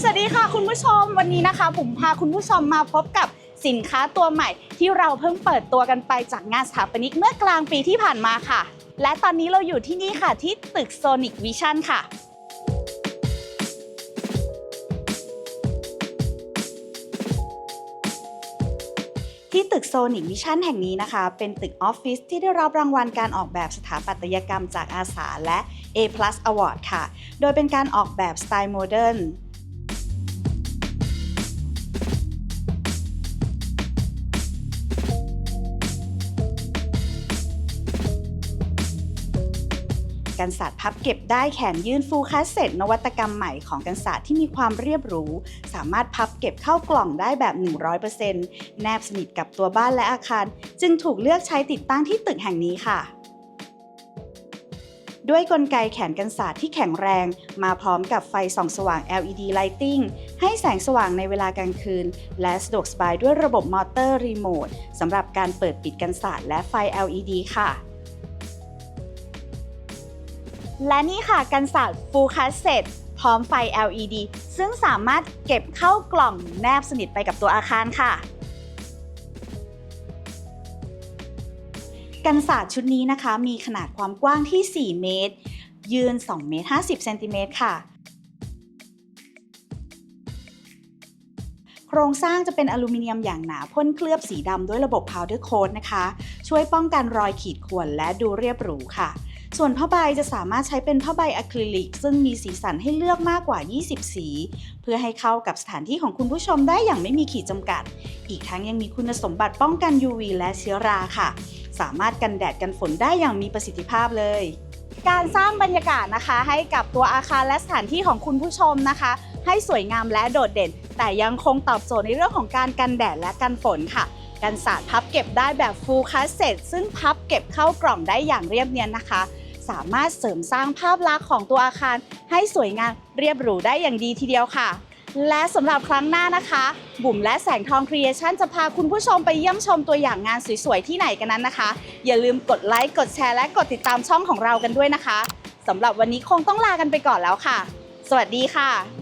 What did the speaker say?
สวัสดีค่ะคุณผู้ชมวันนี้นะคะ ผมพาคุณผู้ชมมาพบกับสินค้าตัวใหม่ ที่เราเพิ่งเปิดตัวกันไปจากงานสถาปนิกเมื่อกลางปีที่ผ่านมาค่ะ และตอนนี้เราอยู่ที่นี่ค่ะที่ตึก Sonic Vision ค่ะ ที่ตึกโซนิกวิชั่นแห่งนี้นะคะ เป็นตึกออฟฟิศที่ได้รับรางวัลการออกแบบสถาปัตยกรรมจากอาสาและ A Plus Award ค่ะ โดยเป็นการออกแบบสไตล์โมเดิร์น กันศาสตร์พับเก็บได้แขนยื่นฟูคัสเซ็ตนวัตกรรมใหม่ของกันศาสตร์ที่มีความเรียบหรู สามารถพับเก็บเข้ากล่องได้แบบ 100%แนบสนิทกับตัวบ้านและอาคาร จึงถูกเลือกใช้ติดตั้งที่ตึกแห่งนี้ค่ะด้วยกลไกแขนกันศาสตร์ที่แข็งแรง มาพร้อมกับไฟส่องสว่าง LED Lighting ให้แสงสว่างในเวลากลางคืน และสะดวกสบายด้วยระบบมอเตอร์รีโมทสำหรับการเปิดปิดกันศาสตร์และไฟ LED ค่ะ และนี่ค่ะกันศาสตร์ Full Cassette พร้อมไฟ LED ซึ่งสามารถเก็บเข้ากล่องแนบสนิทไปกับตัวอาคารค่ะ กันศาสตร์ชุดนี้นะคะ มีขนาดความกว้างที่ 4 เมตร ยืน 2 เมตร 50 เซนติเมตรค่ะ โครงสร้างจะเป็นอลูมิเนียมอย่างหนาพ่นเคลือบสีดำด้วยระบบ powder coat นะคะ ช่วยป้องกันรอยขีดข่วนและดูเรียบหรูค่ะ ส่วนผ้าใบจะสามารถใช้เป็นผ้าใบอะคริลิก ซึ่งมีสีสันให้เลือกมากกว่า 20 สี เพื่อให้เข้ากับสถานที่ของคุณผู้ชมได้อย่างไม่มีขีดจำกัด อีกทั้งยังมีคุณสมบัติป้องกัน UV และเชื้อราค่ะ สามารถกันแดดกันฝนได้อย่างมีประสิทธิภาพเลยการสร้างบรรยากาศนะคะ ให้กับตัวอาคารและสถานที่ของคุณผู้ชมนะคะ ให้สวยงามและโดดเด่น แต่ยังคงตอบโจทย์ในเรื่องของการกันแดดและกันฝนค่ะ กันศาสตร์พับเก็บได้แบบ full cassette ซึ่งพับเก็บเข้ากล่องได้อย่างเรียบเนียนนะคะ สามารถเสริมสร้างภาพลักษณ์ของตัวอาคาร ให้สวยงามเรียบหรูได้อย่างดีทีเดียวค่ะ และสำหรับครั้งหน้านะคะ บุ๋มและแสงทองครีเอชั่นจะพาคุณผู้ชมไปเยี่ยมชมตัวอย่างงานสวยๆที่ไหนกันนั้นนะคะ อย่าลืมกดไลค์กดแชร์และกดติดตามช่องของเรากันด้วยนะคะสำหรับวันนี้คงต้องลากันไปก่อนแล้วค่ะ สวัสดีค่ะ